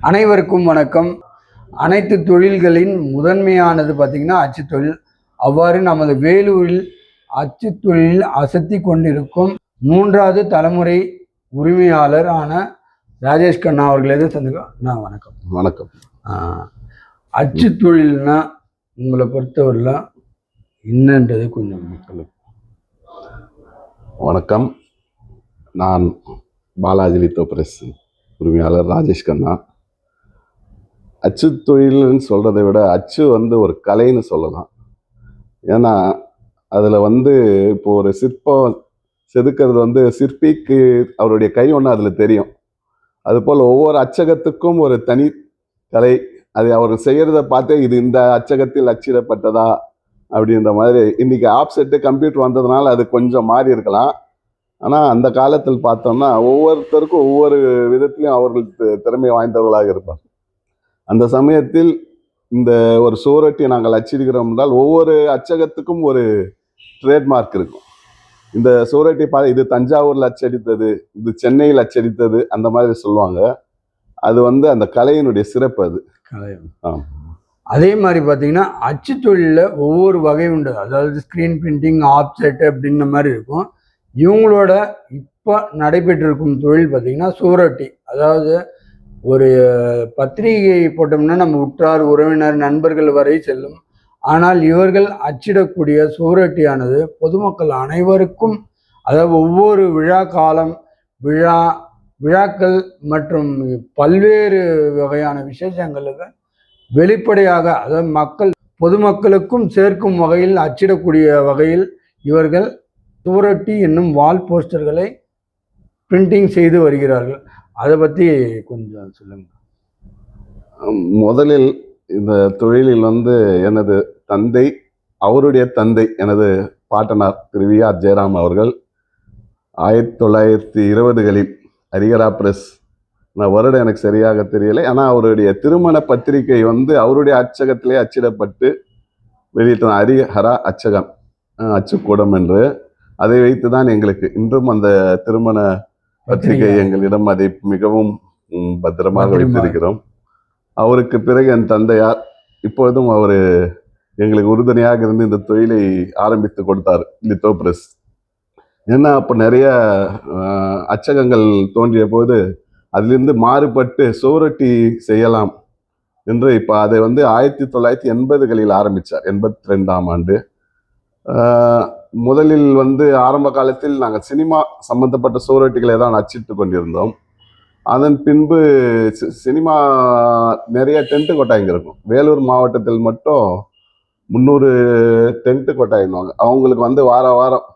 அனைவருக்கும் வணக்கம். அனைத்து தொழில்களின் முதன்மையானது பார்த்திங்கன்னா அச்சு தொழில். அவ்வாறு நமது வேலூரில் அச்சு தொழிலில் அசத்தி கொண்டிருக்கும் மூன்றாவது தலைமுறை உரிமையாளர் ஆன ராஜேஷ் கண்ணா அவர்களே சந்திக்கும் நான் வணக்கம். வணக்கம். ஆஹ், அச்சு தொழில்னா உங்களை பொறுத்தவரையில் என்னன்றது கொஞ்சம் மக்களுக்கு. வணக்கம். நான் பாலாஜி லித்தோ பிரஸ் உரிமையாளர் ராஜேஷ் கண்ணா. அச்சு தொழில்னு சொல்கிறத விட அச்சு வந்து ஒரு கலைன்னு சொல்லலாம். ஏன்னா அதில் வந்து இப்போ ஒரு சிற்பம் செதுக்கிறது வந்து சிற்பிக்கு அவருடைய கை ஒன்று அதில் தெரியும். அதுபோல் ஒவ்வொரு அச்சகத்துக்கும் ஒரு தனி கலை அது அவர் செய்கிறத பார்த்தே இது இந்த அச்சகத்தில் அச்சிடப்பட்டதா அப்படின்ற மாதிரி. இன்றைக்கி ஆப்செட்டு கம்ப்யூட்டர் வந்ததுனால அது கொஞ்சம் மாறி இருக்கலாம். ஆனால் அந்த காலத்தில் பார்த்தோம்னா ஒவ்வொருத்தருக்கும் ஒவ்வொரு விதத்திலையும் அவர்கள் திறமை வாய்ந்தவர்களாக இருப்பார் அந்த சமயத்தில் இந்த ஒரு சுவரொட்டி நாங்கள் அச்சிடுகிறோம் என்றால் ஒவ்வொரு அச்சகத்துக்கும் ஒரு ட்ரேட்மார்க் இருக்கும். இந்த சுவரொட்டி பா இது தஞ்சாவூரில் அச்சடித்தது இது சென்னையில் அச்சடித்தது அந்த மாதிரி சொல்லுவாங்க. அது வந்து அந்த கலையினுடைய சிறப்பு அது. ஆம். அதே மாதிரி பார்த்தீங்கன்னா அச்சு தொழிலில் ஒவ்வொரு வகை உண்டு. அதாவது ஸ்க்ரீன் பிரிண்டிங் ஆப்செட் அப்படின்ற மாதிரி இருக்கும். இவங்களோட இப்போ நடைபெற்றிருக்கும் தொழில் பார்த்தீங்கன்னா சுவரொட்டி. அதாவது ஒரு பத்திரிகை போட்டோம்னா நம்ம உற்றார் உறவினர் நண்பர்கள் வரை செல்லும். ஆனால் இவர்கள் அச்சிடக்கூடிய சுவரொட்டியானது பொதுமக்கள் அனைவருக்கும் அதாவது ஒவ்வொரு விழா காலம் விழா விழாக்கள் மற்றும் பல்வேறு வகையான விசேஷங்களுக்கு வெளிப்படையாக அதாவது மக்கள் பொதுமக்களுக்கும் சேர்க்கும் வகையில் அச்சிடக்கூடிய வகையில் இவர்கள் சுவரொட்டி என்னும் வால் போஸ்டர்களை பிரிண்டிங் செய்து வருகிறார்கள். அதை பற்றி கொஞ்சம் சொல்லுங்கள் முதலில் இந்த தொழிலில் வந்து எனது தந்தை அவருடைய தந்தை எனது பாட்டனார் திரு வி ஆர் ஜெயராம் அவர்கள் ஆயிரத்தி தொள்ளாயிரத்தி இருபதுகளில் ஹரிகரா பிரஸ் நான் வருடம் எனக்கு சரியாக தெரியலை. ஆனால் அவருடைய திருமண பத்திரிகை வந்து அவருடைய அச்சகத்திலே அச்சிடப்பட்டு வெளியிட்ட ஹரிஹரா அச்சகம் அச்சுக்கூடம் என்று. அதை வைத்து தான் எங்களுக்கு இன்றும் அந்த திருமண பத்திரிகை எங்களிடம் அதை மிகவும் பத்திரமாக. வைத்திருக்கிறோம். அவருக்கு பிறகு என் தந்தையார் இப்பொழுதும் அவர் எங்களுக்கு உறுதுணையாக இருந்து இந்த தொழிலை ஆரம்பித்து கொடுத்தார் லித்தோ பிரஸ் ஏன்னா அப்போ நிறைய அச்சகங்கள் தோன்றிய போது அதிலிருந்து மாறுபட்டு சுவரொட்டி செய்யலாம் என்று இப்போ அதை வந்து ஆயிரத்தி தொள்ளாயிரத்தி எண்பதுகளில் ஆரம்பித்தார் எண்பத்தி ரெண்டாம் ஆண்டு முதலில் வந்து ஆரம்ப காலத்தில் நாங்கள் சினிமா சம்பந்தப்பட்ட சுவரொட்டிகளை தான் அச்சிட்டு கொண்டிருந்தோம். அதன் பின்பு சி- சினிமா நிறைய டென்ட்டு கொட்டாய்ங்க இருக்கும். வேலூர் மாவட்டத்தில் மட்டும் முந்நூறு டென்ட்டு கொட்டாயிருந்தாங்க அவங்களுக்கு வந்து வார வாரம்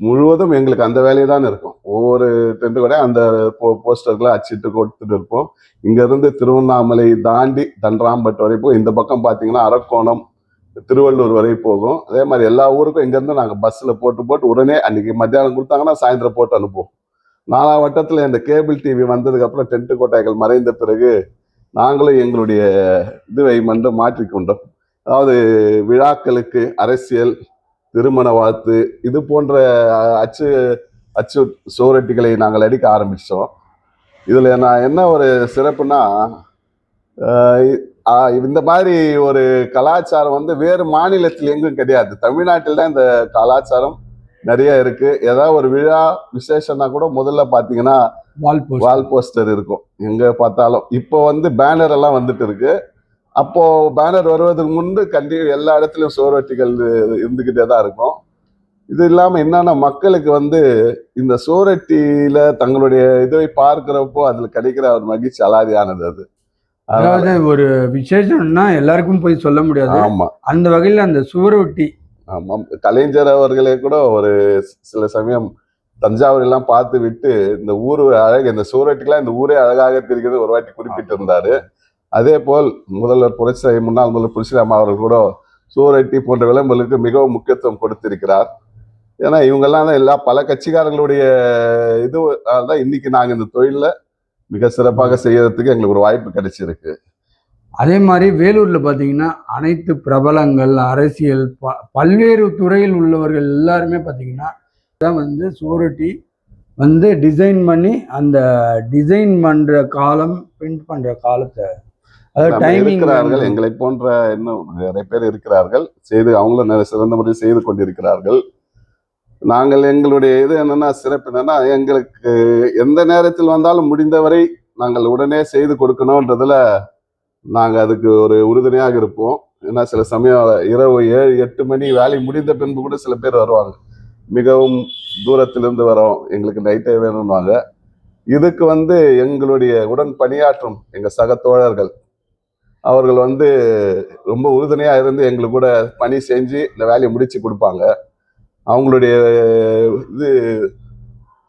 முழுவதும் எங்களுக்கு அந்த வேலையை தான் இருக்கும். ஒவ்வொரு டென்ட் கூட அந்த போ போஸ்டர்களை அச்சிட்டு கொடுத்துட்டு இருப்போம். இங்கேருந்து திருவண்ணாமலை தாண்டி தண்டராம்பட்டு வரைக்கும் இந்த பக்கம் பார்த்தீங்கன்னா அரக்கோணம் திருவள்ளூர் வரை போகும். அதே மாதிரி எல்லா ஊருக்கும் இங்கேருந்து நாங்கள் பஸ்ஸில் போட்டு போட்டு உடனே அன்னைக்கு மத்தியானம் கொடுத்தாங்கன்னா சாயந்தரம் போட்டு அனுப்புவோம். நாலா வட்டத்தில் இந்த கேபிள் டிவி வந்ததுக்கப்புறம் டென்ட் கோட்டைகள் மறைந்த பிறகு நாங்களும் எங்களுடைய இதுவை வந்து மாற்றிக்கொண்டோம். அதாவது விழாக்களுக்கு அரசியல் திருமண வாழ்த்து இது போன்ற அச்சு அச்சு சுவரொட்டிகளை நாங்கள் அடிக்க ஆரம்பித்தோம் இதில் நான் என்ன ஒரு சிறப்புனா அஹ், இ- ஆஹ், இந்த மாதிரி ஒரு கலாச்சாரம் வந்து வேறு மாநிலத்தில் எங்கும் கிடையாது. தமிழ்நாட்டில் தான் இந்த கலாச்சாரம் நிறைய இருக்கு. ஏதாவது ஒரு விழா விசேஷம்னா கூட முதல்ல பாத்தீங்கன்னா போஸ்டர். வால் போஸ்டர் இருக்கும். எங்க பார்த்தாலும். இப்போ வந்து பேனர் எல்லாம் வந்துட்டு இருக்கு. அப்போ பேனர் வருவதற்கு முன்பு கண்டி எல்லா இடத்துலயும் சுவரொட்டிகள் இருந்துகிட்டே தான் இருக்கும். இது இல்லாம என்னன்னா மக்களுக்கு வந்து இந்த சுவரொட்டியில தங்களுடைய இதை பார்க்கிறப்போ அதுல கிடைக்கிற ஒரு மகிழ்ச்சி அலாதியானது அது. அதாவது ஒரு விசேஷம்னா எல்லாருக்கும் போய் சொல்ல முடியாது. ஆமா. அந்த வகையில் அந்த சுவரொட்டி ஆமாம் கலைஞர் அவர்களே கூட ஒரு சில சமயம் தஞ்சாவூர் எல்லாம் பார்த்து விட்டு இந்த ஊர் அழகு இந்த சூரட்டுக்கெல்லாம் இந்த ஊரே அழகாக தெரிகிறது ஒரு வாட்டி குறிப்பிட்டு இருந்தாரு அதே போல் முதல்வர் புரட்சி முன்னாள் முதல்வர் புரட்சிராமா அவர்கள் கூட சூரட்டி போன்ற விளம்பரங்களுக்கு மிகவும் முக்கியத்துவம் கொடுத்திருக்கிறார். ஏன்னா இவங்கெல்லாம் தான் எல்லா பல கட்சிக்காரர்களுடைய இது தான் இன்னைக்கு நாங்கள் இந்த தொழிலில் மிக சிறப்பாக செய்யறதுக்கு எங்களுக்கு ஒரு வாய்ப்பு கிடைச்சிருக்கு. அதே மாதிரி வேலூரில் பார்த்தீங்கன்னா அனைத்து பிரபலங்கள் அரசியல் ப பல்வேறு துறையில் உள்ளவர்கள் எல்லாருமே பார்த்தீங்கன்னா தான் வந்து சோரட்டி வந்து டிசைன் பண்ணி அந்த டிசைன் பண்ணுற காலம் பிரிண்ட் பண்ணுற காலத்தை இருக்கிறார்கள் எங்களை போன்ற இன்னும் நிறைய பேர் இருக்கிறார்கள். செய்து அவங்களும் நிறைய சிறந்த முறையில் செய்து கொண்டிருக்கிறார்கள். நாங்கள் எங்களுடைய இது என்னன்னா சிறப்பு என்னன்னா எங்களுக்கு எந்த நேரத்தில் வந்தாலும் முடிந்தவரை நாங்கள் உடனே செய்து கொடுக்கணுன்றதுல நாங்க அதுக்கு ஒரு உறுதுணையாக இருப்போம். ஏன்னா சில சமயம் இரவு ஏழு எட்டு மணி வேலை முடிந்த பின்பு கூட சில பேர் வருவாங்க. மிகவும் தூரத்திலிருந்து வரோம். எங்களுக்கு நைட்டே வேணும்வாங்க இதுக்கு வந்து எங்களுடைய உடன் பணியாற்றும் எங்க சக தோழர்கள் அவர்கள் வந்து ரொம்ப உறுதுணையாக இருந்து எங்களுக்கு கூட பணி செஞ்சு இந்த வேலையை முடித்து கொடுப்பாங்க. அவங்களுடைய இது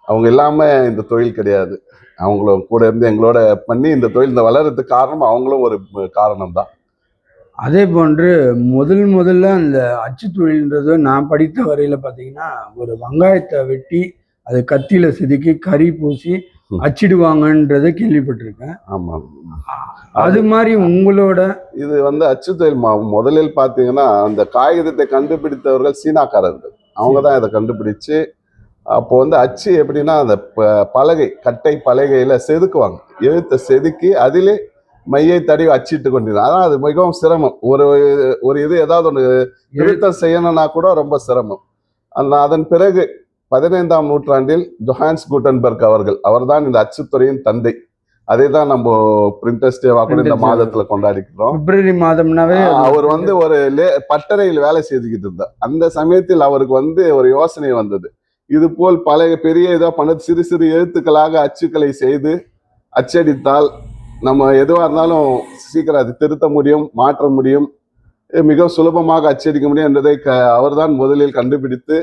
அவங்க இல்லாமல் இந்த தொழில் கிடையாது. அவங்களும் கூட இருந்து எங்களோட பண்ணி இந்த தொழில் இந்த வளர்றதுக்கு காரணம் அவங்களும் ஒரு காரணம் தான் அதே போன்று முதல் முதல்ல அந்த அச்சு தொழில்ன்றது நான் படித்த வரையில் பார்த்தீங்கன்னா ஒரு வெங்காயத்தை வெட்டி அது கத்தியில் செதுக்கி கறி பூசி அச்சிடுவாங்கன்றதை கேள்விப்பட்டிருக்கேன். ஆமா. அது மாதிரி உங்களோட இது வந்து அச்சு தொழில் மா- முதலில் பார்த்தீங்கன்னா அந்த காகிதத்தை கண்டுபிடித்தவர்கள் சீனாக்காரர்கள். அவங்க தான் இதை கண்டுபிடிச்சு அப்போ வந்து அச்சு எப்படின்னா அந்த ப- பலகை கட்டை பலகையில செதுக்குவாங்க. எழுத்தை செதுக்கி அதிலே மையை தடவி அச்சிட்டு கொண்டிருந்தாங்க. அதான் அது மிகவும் சிரமம். ஒரு ஒரு இது ஏதாவது ஒன்று திருத்தம் செய்யணும்னா கூட ரொம்ப சிரமம். அந்த அதன் பிறகு பதினைந்தாம் நூற்றாண்டில் ஜொஹான்ஸ் குட்டன்பர்க் அவர்கள் அவர்தான் இந்த அச்சுத்துறையின் தந்தை. அதை தான் நம்ம பிரிண்டர்ஸ் டேவா கூட இந்த. மாதத்துல கொண்டாடிக்கிறோம் பிப்ரவரி மாதம்னாவே அவர் வந்து ஒரு லே- பட்டறையில் வேலை செய்துக்கிட்டு இருந்தார். அந்த சமயத்தில் அவருக்கு வந்து ஒரு யோசனை வந்தது. இது போல் பழைய பெரிய இதோ பண்ண சிறு சிறு எழுத்துக்களாக அச்சுக்களை செய்து அச்சடித்தால் நம்ம எதுவாக இருந்தாலும் சீக்கிரம் அது திருத்த முடியும் மாற்ற முடியும் மிக சுலபமாக அச்சடிக்க முடியும் என்றதை க அவர்தான் முதலில் கண்டுபிடித்து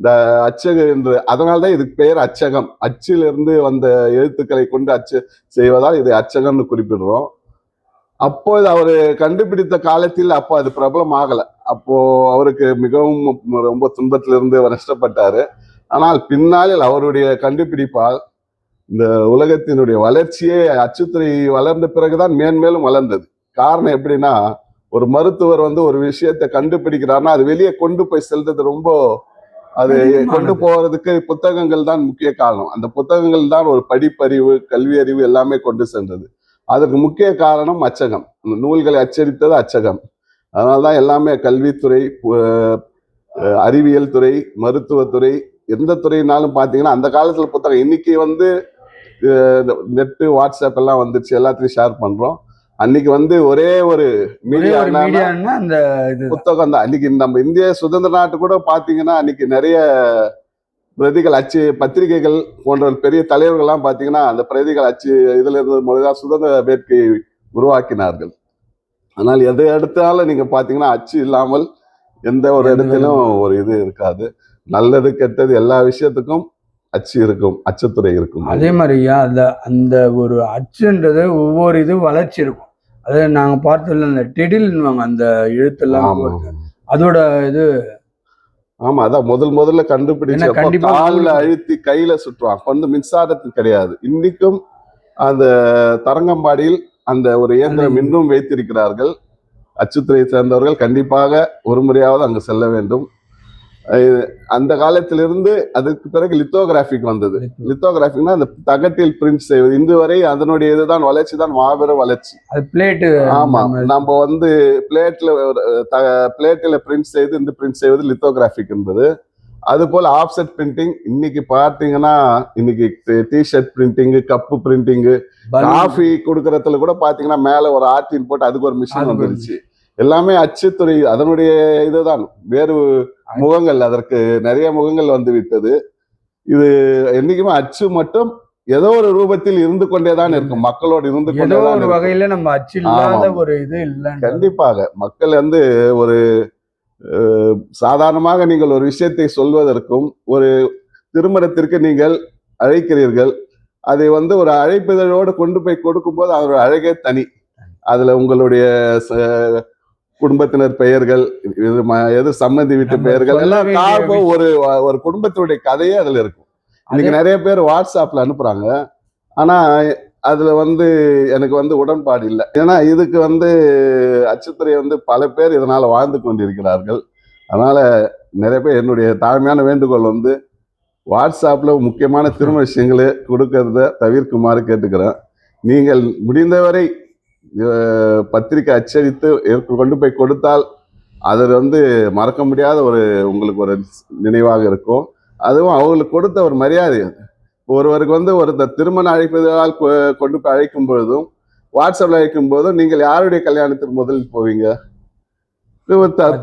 இந்த அச்சக என்று அதனால்தான் இதுக்கு பெயர் அச்சகம் அச்சிலிருந்து வந்த எழுத்துக்களை கொண்டு அச்சு செய்வதால் இதை அச்சகம்னு குறிப்பிடுறோம். அப்போது அவர் கண்டுபிடித்த காலத்தில் அப்போ அது பிரபலம் ஆகலை. அப்போ அவருக்கு மிகவும் ரொம்ப துன்பத்திலிருந்து அவர் நஷ்டப்பட்டாரு. ஆனால் பின்னாளில் அவருடைய கண்டுபிடிப்பால் இந்த உலகத்தினுடைய வளர்ச்சியே அச்சுத்துறை வளர்ந்த பிறகுதான் மேன்மேலும் வளர்ந்தது. காரணம் எப்படின்னா ஒரு மருத்துவர் வந்து ஒரு விஷயத்தை கண்டுபிடிக்கிறாருன்னா அது வெளியே கொண்டு போய் செல்றது ரொம்ப அது. கொண்டு போறதுக்கு புத்தகங்கள் தான் முக்கிய காரணம். அந்த புத்தகங்கள் தான் ஒரு படிப்பறிவு கல்வி அறிவு எல்லாமே கொண்டு சென்றது. அதற்கு முக்கிய காரணம் அச்சகம். நூல்களை அச்சடித்தது அச்சகம். அதனால தான் எல்லாமே கல்வித்துறை அறிவியல் துறை மருத்துவத்துறை எந்த துறைனாலும் பார்த்தீங்கன்னா அந்த காலத்தில் புத்தகம் இன்னைக்கு வந்து நெட்டு வாட்ஸ்அப் எல்லாம் வந்துருச்சு. எல்லாத்தையும் ஷேர் பண்றோம். அன்னைக்கு வந்து ஒரே ஒரு மீடியா அந்த புத்தகம் தான். அன்னைக்கு நம்ம இந்திய சுதந்திர நாட்டு கூட பாத்தீங்கன்னா அன்னைக்கு நிறைய பிரதிகள் அச்சு பத்திரிகைகள் போன்ற பெரிய தலைவர்கள்லாம் பாத்தீங்கன்னா அந்த பிரதிகள் அச்சு இதுல இருந்தது மூலதான் சுதந்திர வேட்கையை உருவாக்கினார்கள். ஆனால் எதை எடுத்தாலும் நீங்க பாத்தீங்கன்னா அச்சு இல்லாமல் எந்த ஒரு இடத்திலும் ஒரு இது இருக்காது. நல்லது கெட்டது எல்லா விஷயத்துக்கும் அச்சு இருக்கும் அச்சுத்துறை இருக்கும். அதே மாதிரியா அந்த அந்த ஒரு அச்சுன்றது ஒவ்வொரு இது வளர்ச்சி இருக்கும். அது நாங்க பார்த்ததுல அந்த டெடில்னுவாங்க அந்த எழுத்தெல்லாம். அதோட இது ஆமா அதான் முதல் முதல்ல கண்டிப்பா கால்ல அழுத்தி கையில சுற்றுவாங்க அப்ப வந்து மின்சாரத்துக்கு கிடையாது. இன்னைக்கும் அந்த தரங்கம்பாடியில் அந்த ஒரு இயந்திரம் இன்னும் வைத்திருக்கிறார்கள். அச்சுத்துறை சேர்ந்தவர்கள் கண்டிப்பாக ஒரு முறையாவது அங்கு செல்ல வேண்டும். அந்த காலத்திலிருந்து அதுக்கு பிறகு லித்தோகிராஃபிக் வந்தது. லித்தோகிராஃபிக்னா அந்த தகட்டில் பிரிண்ட் செய்வது. இன்று வரை அதனுடைய இதுதான் வளர்ச்சி தான் மாபெரும் வளர்ச்சி. பிளேட்டு ஆமா. நம்ம வந்து பிளேட்ல பிளேட்டில் பிரிண்ட் செய்து இந்த பிரிண்ட் செய்வது லித்தோகிராஃபிக் என்பது. அது போல ஆஃப்செட் பிரிண்டிங் இன்னைக்கு பார்த்தீங்கன்னா இன்னைக்கு T-shirt printing cup printing coffee கொடுக்கறதுல கூட பாத்தீங்கன்னா மேல ஒரு ஆர்டின் போட்டு அதுக்கு ஒரு மிஷின் வந்துருச்சு. எல்லாமே அச்சுத்துறை அதனுடைய இதுதான். வேறு முகங்கள் அதற்கு நிறைய முகங்கள் வந்து விட்டது. இது என்னைக்குமே அச்சு மட்டும் ஏதோ ஒரு ரூபத்தில் இருந்து கொண்டேதான் இருக்கும். மக்களோடு இருந்து ஏதோ ஒரு. வகையில நம்ம அச்சு இல்லாத. ஒரு இது இல்லைன்னு கண்டிப்பாக. மக்கள் வந்து ஒரு சாதாரணமாக நீங்கள் ஒரு விஷயத்தை சொல்வதற்கும் ஒரு திருமணத்திற்கு நீங்கள் அழைக்கிறீர்கள். அதை வந்து ஒரு அழைப்பிதழோடு கொண்டு போய் கொடுக்கும்போது அதோட அழகே தனி. அதுல உங்களுடைய குடும்பத்தினர் பெயர்கள் இது எது சம்மந்தி வீட்டு பெயர்கள் எல்லாம் கார்போ ஒரு ஒரு குடும்பத்தினுடைய கதையே அதுல இருக்கும். இன்னைக்கு நிறைய பேர் வாட்ஸ்அப்ல அனுப்புறாங்க. ஆனா அதுல வந்து எனக்கு வந்து உடன்பாடு இல்லை. ஏன்னா இதுக்கு வந்து அச்சுத்துறை வந்து பல பேர் இதனால வாழ்ந்து கொண்டிருக்கிறார்கள். அதனால நிறைய பேர் என்னுடைய தாழ்மையான வேண்டுகோள் வந்து வாட்ஸ்அப்ல முக்கியமான திருமண விஷயங்களை கொடுக்கறத தவிர்க்குமாறு கேட்டுக்கிறேன். நீங்கள் முடிந்தவரை பத்திரிக்கை அச்சடித்து கொண்டு போய் கொடுத்தால் அது வந்து மறக்க முடியாத ஒரு உங்களுக்கு ஒரு நினைவாக இருக்கும். அதுவும் அவங்களுக்கு கொடுத்த ஒரு மரியாதை. ஒருவருக்கு வந்து ஒரு இந்த திருமண அழைப்பதால் கொண்டு போய் அழைக்கும் பொழுதும் வாட்ஸ்அப்ல அழைக்கும் போதும் நீங்கள் யாருடைய கல்யாணத்துக்கு முதலில் போவீங்க?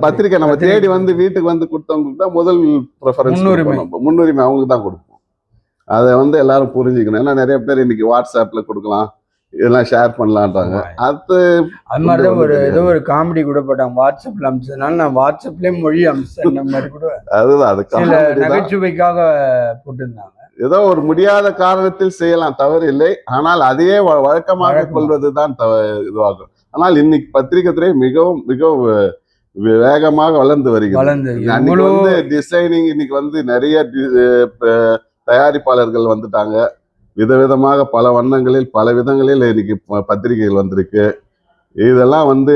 பத்திரிக்கை. நம்ம. தேடி வந்து வீட்டுக்கு வந்து கொடுத்தவங்களுக்கு தான் முதல் ப்ரிஃபரன்ஸ் முன்னுரிமை. முன்னுரிமை அவங்களுக்கு தான் கொடுப்போம். அதை வந்து எல்லாரும் புரிஞ்சுக்கணும். ஏன்னா நிறைய பேர் இன்னைக்கு வாட்ஸ்அப்ல கொடுக்கலாம். இதெல்லாம் ஷேர் பண்ணலான்றாங்க. அது அது மாதிரி தான் ஒரு ஏதோ ஒரு காமெடி கூட போட்டாங்க. வாட்ஸ்அப்ல அமிச்சதுனால நான் வாட்ஸ்அப்லயே மொழி அமிச்சேன். மாதிரி கூட அதுதான் அது சில தான். நகைச்சுவைக்காக போட்டிருந்தாங்க. ஏதோ ஒரு முடியாத காரணத்தில் செய்யலாம் தவறு இல்லை. ஆனால் அதையே வழக்கமாக வழக்கமா. கொள்வதுதான் தவ இதுவாகும். ஆனால் இன்னைக்கு பத்திரிகை துறை மிகவும் மிகவும் வேகமாக வளர்ந்து வருகிறது. அன்னைக்கு வந்து டிசைனிங் இன்னைக்கு வந்து நிறைய தயாரிப்பாளர்கள் வந்துட்டாங்க. விதவிதமாக பல வண்ணங்களில் பல விதங்களில் இன்னைக்கு பத்திரிகைகள் வந்திருக்கு. இதெல்லாம் வந்து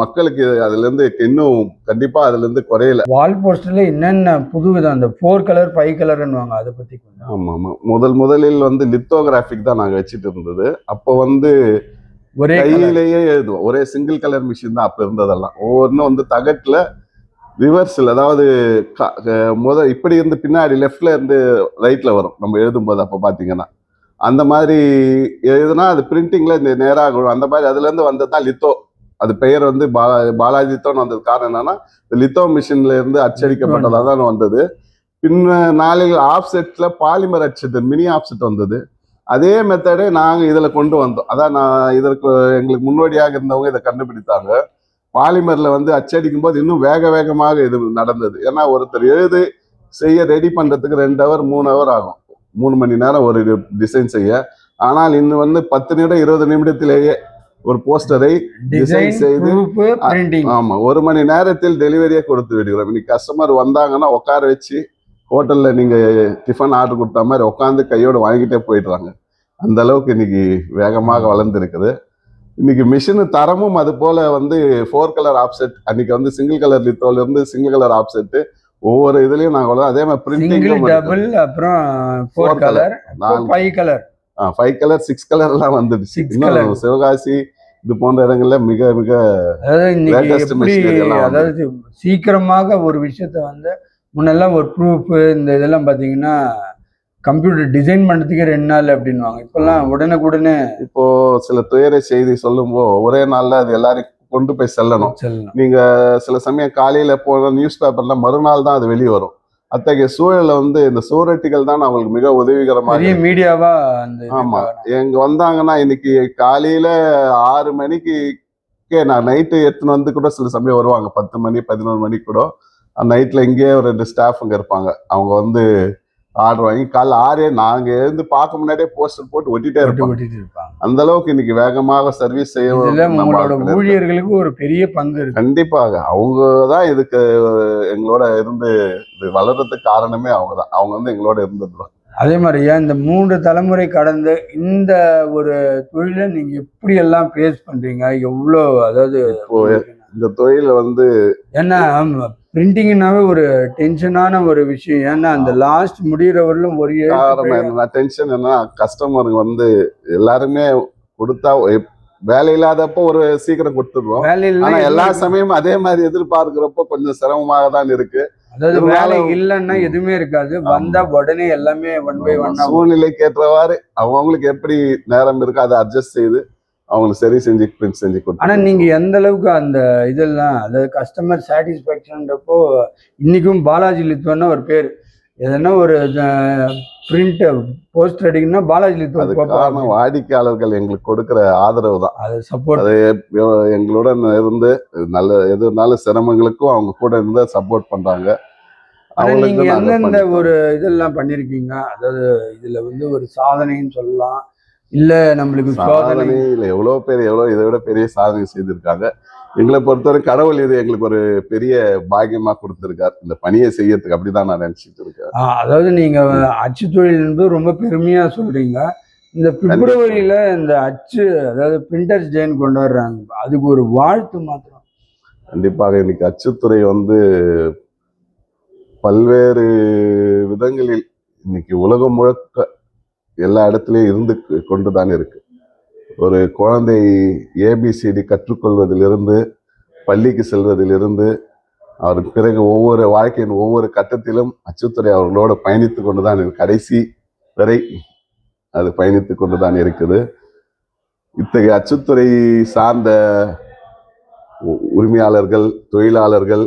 மக்களுக்கு அதுல இருந்து இன்னும் கண்டிப்பா அதுல இருந்து குறையல வால் போஸ்டர்ல என்னென்ன புது விதம் அந்த ஃபோர் கலர் ஃபைவ் கலர்னுவாங்க அதை பத்தி கொஞ்சம். ஆமா ஆமா முதல் முதலில் வந்து லித்தோகிராஃபிக் தான் நாங்க வச்சுட்டு இருந்தது. அப்போ வந்து ஒரே. கையிலேயே எழுதுவோம். ஒரே சிங்கிள் கலர் மிஷின் தான் அப்ப இருந்ததெல்லாம். ஒவ்வொன்றும் வந்து தகட்டுல ரிவர்ஸில் அதாவது முத இப்படி இருந்து பின்னாடி லெஃப்ட்ல இருந்து ரைட்ல வரும். நம்ம எழுதும்போது அப்போ பார்த்தீங்கன்னா அந்த மாதிரி எழுதுனா அது பிரிண்டிங்ல நேராக வரும் அந்த மாதிரி அதுல இருந்து வந்தது தான் லித்தோ. அது பெயர் வந்து பாலா பாலாஜி லித்தோன்னு வந்தது காரணம் என்னன்னா லித்தோ மிஷின்ல இருந்து அச்சடிக்கப்பட்டதாக தான் வந்தது. பின்ன நாளில் ஆஃப்செட்ல பாலிமர் அச்சது மினி ஆஃப்செட் வந்தது. அதே மெத்தடே நாங்க இதுல கொண்டு வந்தோம். அதான் நான் இதற்கு எங்களுக்கு முன்னோடியாக இருந்தவங்க இதை கண்டுபிடித்தாங்க. பாலிமர்ல வந்து அச்சடிக்கும் போது இன்னும் வேக வேகமாக இது நடந்தது. ஏன்னா ஒருத்தர் எழுது செய்ய ரெடி பண்றதுக்கு ரெண்டு ஹவர் மூணு ஹவர் ஆகும். மூணு மணி நேரம் ஒரு டிசைன் செய்ய. ஆனால் இன்னும் வந்து பத்து நிமிடம் இருபது நிமிடத்திலேயே ஒரு போஸ்டரை டிசைன் செய்து, ஆமா ஒரு மணி நேரத்தில் டெலிவரியே கொடுத்து விடுகிறோம். இன்னைக்கு கஸ்டமர் வந்தாங்கன்னா உட்கார வச்சு ஹோட்டல்ல நீங்க டிஃபன் ஆர்டர் கொடுத்த மாதிரி உட்காந்து கையோட வாங்கிட்டே போயிடுறாங்க. அந்த அளவுக்கு இன்னைக்கு வேகமாக வளர்ந்துருக்குது. இன்னைக்கு மிஷின் தரமும் அது போல வந்து ஃபோர் கலர் ஆப்செட் அன்னைக்கு வந்து சிங்கிள் கலர் லித்தோல இருந்து சிங்கிள் கலர் ஆப்செட் ஒவ்வொரு இதுலயும் நாங்க வளர்ந்தோம். அதே மாதிரி பிரிண்டிங் டபுள் அப்புறம் four colour five colour five colour six colour எல்லாம் வந்துடுச்சு. இன்னும் சிவகாசி இது போன்ற இடங்கள்ல மிக மிக அதாவது சீக்கிரமாக ஒரு விஷயத்த வந்து முன்னெல்லாம் ஒரு ப்ரூஃப் இந்த இதெல்லாம் பாத்தீங்கன்னா கம்ப்யூட்டர் டிசைன் பண்றதுக்கே ரெண்டு நாள் அப்படின்னுவாங்க. இப்பெல்லாம் உடனுக்குடனே இப்போ சில துயர செய்தி சொல்லும்போது ஒரே நாள்ல அது எல்லாரையும் கொண்டு போய் செல்லணும். நீங்க சில சமயம் காலையில போன நியூஸ் பேப்பர்ல மறுநாள் தான் அது வெளியே வரும். அத்தகைய சூழல்ல வந்து இந்த சுவரொட்டிகள் தான் அவங்களுக்கு மிக உதவிகரமாக மீடியாவா ஆமா. எங்க வந்தாங்கன்னா இன்னைக்கு காலையில ஆறு மணிக்கு நான் நைட்டு எடுத்துன்னு வந்து கூட சில சமயம் வருவாங்க. பத்து மணி பதினோரு மணிக்கு கூட. நைட்ல இங்கேயே ஒரு ரெண்டு ஸ்டாஃப் அங்க இருப்பாங்க. அவங்க வந்து ஆர்டர் வாங்கி காலைல ஆறே நாங்க எழுந்து பார்க்க முன்னாடியே போஸ்டர் போட்டு ஒட்டிட்டே ஒட்டி இருப்பாங்க. ஒட்டிட்டு இருப்பாங்க அந்த அளவுக்கு இன்னைக்கு வேகமாக சர்வீஸ் செய்ய இதுல நம்ம உங்களோட ஆட்கள் இருக்காங்க. ஊழியர்களுக்கு ஒரு பெரிய பங்கு இருக்கு. கண்டிப்பாக. அவங்க தான் இதுக்கு எங்களோட இருந்து இது வளர்றதுக்கு காரணமே அவங்க தான் அவங்க வந்து எங்களோட இருந்தது தான் அதே மாதிரியா இந்த மூன்று தலைமுறை கடந்து இந்த ஒரு தொழிலை நீங்க எப்படி எல்லாம் ஃபேஸ் பண்றீங்க. எவ்வளோ அதாவது இந்த தொழில வந்து ஏன்னா பிரிண்டிங்னாவே ஒரு டென்ஷனான ஒரு விஷயம். ஏன்னா அந்த லாஸ்ட் முடிகிறவர்களும் ஒரு எழுத்து காரணம் என்னன்னா டென்ஷன் என்ன கஸ்டமருங்க வந்து எல்லாருமே கொடுத்தா வேலை இல்லாதப்போ ஒரு சீக்கிரம் கொடுத்துடுறோம். ஆனா எல்லா சமயமும் அதே மாதிரி எதிர்பார்க்கிறப்போ கொஞ்சம் சிரமமாக தான் இருக்கு. அதாவது வேலை இல்லைன்னா எதுவுமே இருக்காது. வந்தா உடனே எல்லாமே ஒன் பை ஒன் சூழ்நிலைக்கு ஏற்றவாறு அவங்களுக்கு எப்படி நேரம் இருக்கோ அதை அட்ஜஸ்ட் செய்து அவங்களுக்கு சரி செஞ்சு print செஞ்சு கொடுத்து நீங்க எந்த அளவுக்கு அந்த இதெல்லாம் அதாவது கஸ்டமர் சாட்டிஸ்பேக்ஷன்றப்போ இன்னைக்கும் பாலாஜி லித்வன்னு ஒரு பேர். எதனா ஒரு பிரிண்ட் போஸ்டர் அடிக்கணும்னா பாலாஜி லித்வன் வாடிக்கையாளர்கள் எங்களுக்கு கொடுக்கிற ஆதரவு தான். அது சப்போர்ட் அது எ- எங்களுடன் இருந்து நல்ல எது இருந்தாலும் சிரமங்களுக்கும் அவங்க கூட இருந்து சப்போர்ட் நீங்க அவங்களுக்கு எந்தெந்த. ஒரு இதெல்லாம் பண்ணிருக்கீங்க? அதாவது இதுல வந்து ஒரு சாதனைன்னு சொல்லலாம். இல்ல நம்மளுக்கு சோதனை இல்ல எவ்வளவு பேர் எவ்வளவு இதை விட பெரிய சாதனை செய்திருக்காங்க. எங்களை பொறுத்தவரை கடவுள் இது எங்களுக்கு ஒரு பெரிய பாக்கியமா கொடுத்திருக்கார். இந்த பணியை செய்யறதுக்கு அப்படிதான் நான் நினைச்சிட்டு இருக்கேன். அதாவது நீங்க அச்சு தொழில் என்பது ரொம்ப பெருமையா சொல்றீங்க. இந்த பிப்ரவரியில இந்த அச்சு அதாவது பிரிண்டர்ஸ் டேன்னு கொண்டாடுறாங்க. அதுக்கு ஒரு வாழ்த்து மாத்திரம். கண்டிப்பாக இன்னைக்கு அச்சுத்துறை வந்து பல்வேறு விதங்களில் இன்னைக்கு உலகம் முழுக்க எல்லா இடத்துலையும் இருந்து கொண்டு தான் இருக்குது ஒரு குழந்தை ஏபிசிடி கற்றுக்கொள்வதிலிருந்து பள்ளிக்கு செல்வதிலிருந்து அவருக்கு பிறகு ஒவ்வொரு வாழ்க்கையின் ஒவ்வொரு கட்டத்திலும் அச்சுத்துறை அவர்களோடு பயணித்து கொண்டு தான் கடைசி வரை அது பயணித்து கொண்டுதான் இருக்குது. இத்தகைய அச்சுத்துறை சார்ந்த உ- உரிமையாளர்கள் தொழிலாளர்கள்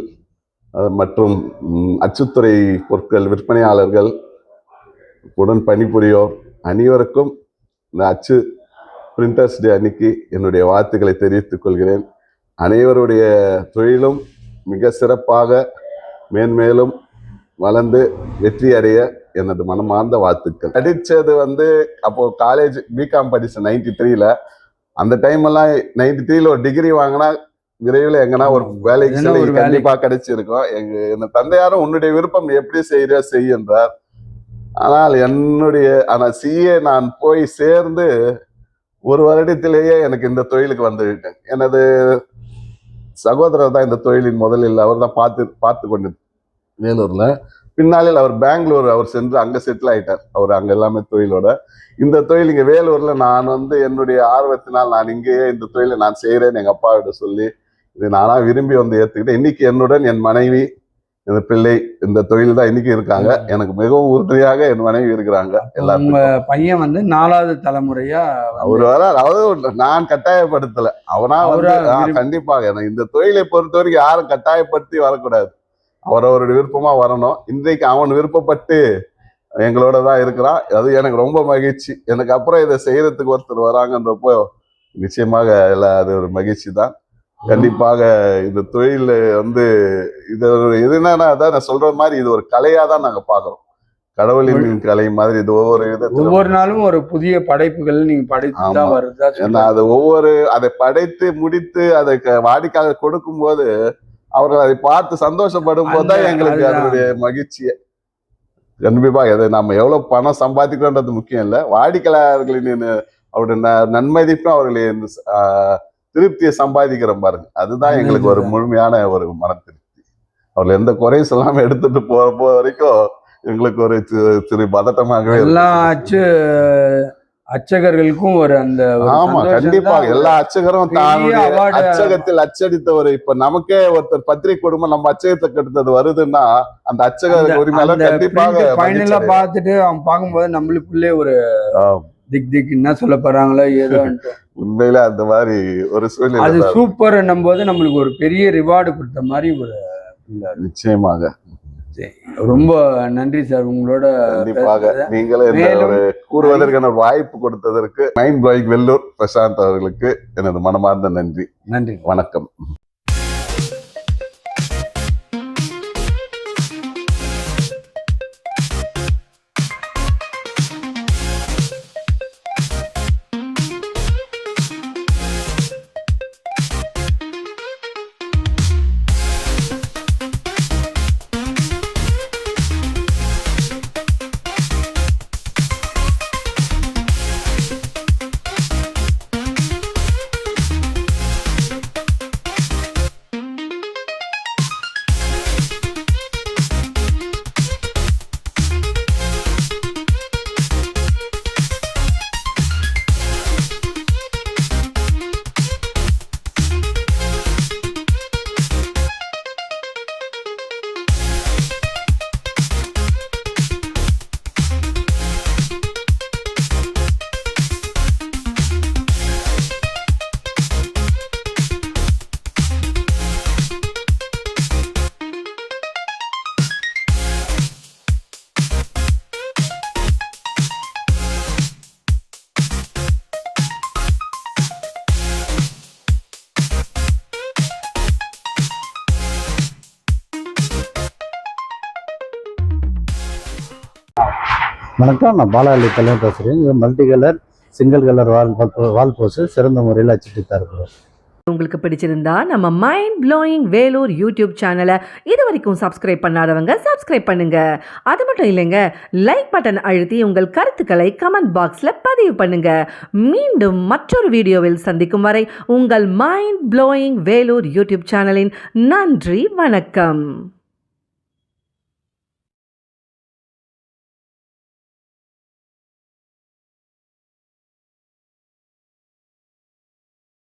மற்றும் அச்சுத்துறை பொருட்கள் விற்பனையாளர்கள் உடன் பணிபுரியோர் அனைவருக்கும் இந்த அச்சு பிரிண்டர்ஸ் டே அன்னைக்கு என்னுடைய வாழ்த்துக்களை தெரிவித்துக் கொள்கிறேன். அனைவருடைய தொழிலும் மிக சிறப்பாக மேன்மேலும் வளர்ந்து வெற்றி அடைய எனது மனமார்ந்த வாழ்த்துக்கள். படிச்சது வந்து அப்போ காலேஜ் பிகாம் படிச்சேன் நைன்டி த்ரீல அந்த டைம் எல்லாம் நைன்டி த்ரீல ஒரு டிகிரி வாங்கினா விரைவில் எங்கன்னா ஒரு வேலைக்கு கண்டிப்பா கிடைச்சிருக்கும். எங்க என் தந்தையாரும் உன்னுடைய விருப்பம் எப்படி செய்யறியோ செய் என்றார் ஆனால் என்னுடைய ஆனால் சிஏ நான் போய் சேர்ந்து ஒரு வருடத்திலேயே எனக்கு இந்த தொழிலுக்கு வந்துவிட்டேன். எனது சகோதரர் தான் இந்த தொழிலின் முதலில் அவர் தான் பார்த்து பார்த்து கொண்டு வேலூரில். பின்னாளில் அவர் பெங்களூர் அவர் சென்று அங்கே செட்டில் ஆகிட்டார் அவர் அங்கே எல்லாமே தொழிலோட. இந்த தொழில் இங்கே வேலூரில் நான் வந்து என்னுடைய ஆர்வத்தினால் நான் இங்கேயே இந்த தொழிலை நான் செய்கிறேன்னு எங்கள் அப்பாவிட சொல்லி இதை நானாக விரும்பி வந்து ஏற்றுக்கிட்டேன் இன்னைக்கு என்னுடன் என் மனைவி இந்த பிள்ளை இந்த தொழில் தான் இன்னைக்கு இருக்காங்க. எனக்கு மிகவும் உறுதுணையாக என் மனைவி இருக்கிறாங்க எல்லாத்துக்கும். பையன் வந்து நாலாவது தலைமுறையா அவர் வர அதாவது நான் கட்டாயப்படுத்தல. அவனா வந்து அவரா கண்டிப்பாக எனக்கு இந்த தொழிலை பொறுத்த வரைக்கும் யாரும் கட்டாயப்படுத்தி வரக்கூடாது. அவரவருடைய விருப்பமா வரணும். இன்றைக்கு அவன் விருப்பப்பட்டு எங்களோட தான் இருக்கிறான். அது எனக்கு ரொம்ப மகிழ்ச்சி. எனக்கு அப்புறம் இதை செய்யறதுக்கு ஒருத்தர் வராங்கன்றப்போ நிச்சயமாக எல்லாம் அது ஒரு மகிழ்ச்சி தான். கண்டிப்பாக இந்த தொழில் வந்து இது ஒரு இது என்னன்னா அதான் நான் சொல்ற மாதிரி இது ஒரு கலையா தான் நாங்க பாக்குறோம் கடவுளின் கலை மாதிரி இது ஒவ்வொரு விதத்திலும் ஒவ்வொரு நாளும் ஒரு புதிய படைப்புகள் நீங்க படைத்து தான். வருதா ஏன்னா. அது ஒவ்வொரு அதை படைத்து முடித்து அதை க- வாடிக்கையாளர் கொடுக்கும்போது அவர்கள் அதை பார்த்து சந்தோஷப்படும் போது தான் எங்களுக்கு. அதனுடைய மகிழ்ச்சியே கண்டிப்பா அதை நம்ம எவ்வளவு பணம் சம்பாதிக்கிறோன்றது முக்கியம் இல்ல வாடிக்கையாளர்களின் அவருடைய நன்மதிப்பும் ஆஹ், திருப்தியை சம்பாதிக்கிறோம் பாருங்க அதுதான் எங்களுக்கு ஒரு. முழுமையான ஒரு மன திருப்தி அவர்கள் எந்த குறையும் சொல்லாம எடுத்துட்டு போற போ வரைக்கும் எங்களுக்கு ஒரு சிறு பதட்டமாகவே. எல்லா அச்சு அச்சகர்களுக்கும் ஒரு அந்த ஆமா கண்டிப்பா எல்லா அச்சகரும். அச்சகத்தில் அச்சடித்த ஒரு இப்ப நமக்கே ஒருத்தர் பத்திரிகை குடும்பம் நம்ம அச்சகத்தை கெடுத்தது வருதுன்னா அந்த அச்சக உரிமையாளர் கண்டிப்பாக அடைவார். பார்த்துட்டு அவன் பார்க்கும்போது நம்மளுக்குள்ளே ஒரு. திக் திக் என்ன சொல்ல போறாங்களோ ஏதோன்ட்டு. உண்மையில அந்த மாதிரி ஒரு சூழ்நிலை அது. சூப்பர் போது நம்மளுக்கு ஒரு பெரிய ரிவார்டு கொடுத்த மாதிரி ஒரு நிச்சயமாக. ரொம்ப நன்றி சார் உங்களோட கண்டிப்பாக. நீங்களும் ஒரு கூறுவதற்கான வாய்ப்பு கொடுத்ததற்கு மைண்ட் ப்ளோயிங் வெல்லூர் பிரசாந்த் அவர்களுக்கு எனது மனமார்ந்த நன்றி. நன்றி. வணக்கம். வணக்கம் நான் பாலாளி தலைவர் பேசுகிறேன் இது multi colour single colour wall wall post சிறந்த முறையில் அச்சிட்டு தான் உங்களுக்கு பிடிச்சிருந்தா நம்ம மைண்ட் ப்ளோயிங் வேலூர் யூடியூப் சேனலை இது வரைக்கும் சப்ஸ்கிரைப் பண்ணாதவங்க சப்ஸ்கிரைப் பண்ணுங்க. அது மட்டும் இல்லைங்க லைக் பட்டன் அழுத்தி உங்கள் கருத்துக்களை கமெண்ட் பாக்ஸில் பதிவு பண்ணுங்க. மீண்டும் மற்றொரு வீடியோவில் சந்திக்கும் வரை உங்கள் மைண்ட் ப்ளோயிங் வேலூர் யூடியூப் சேனலின் நன்றி வணக்கம்.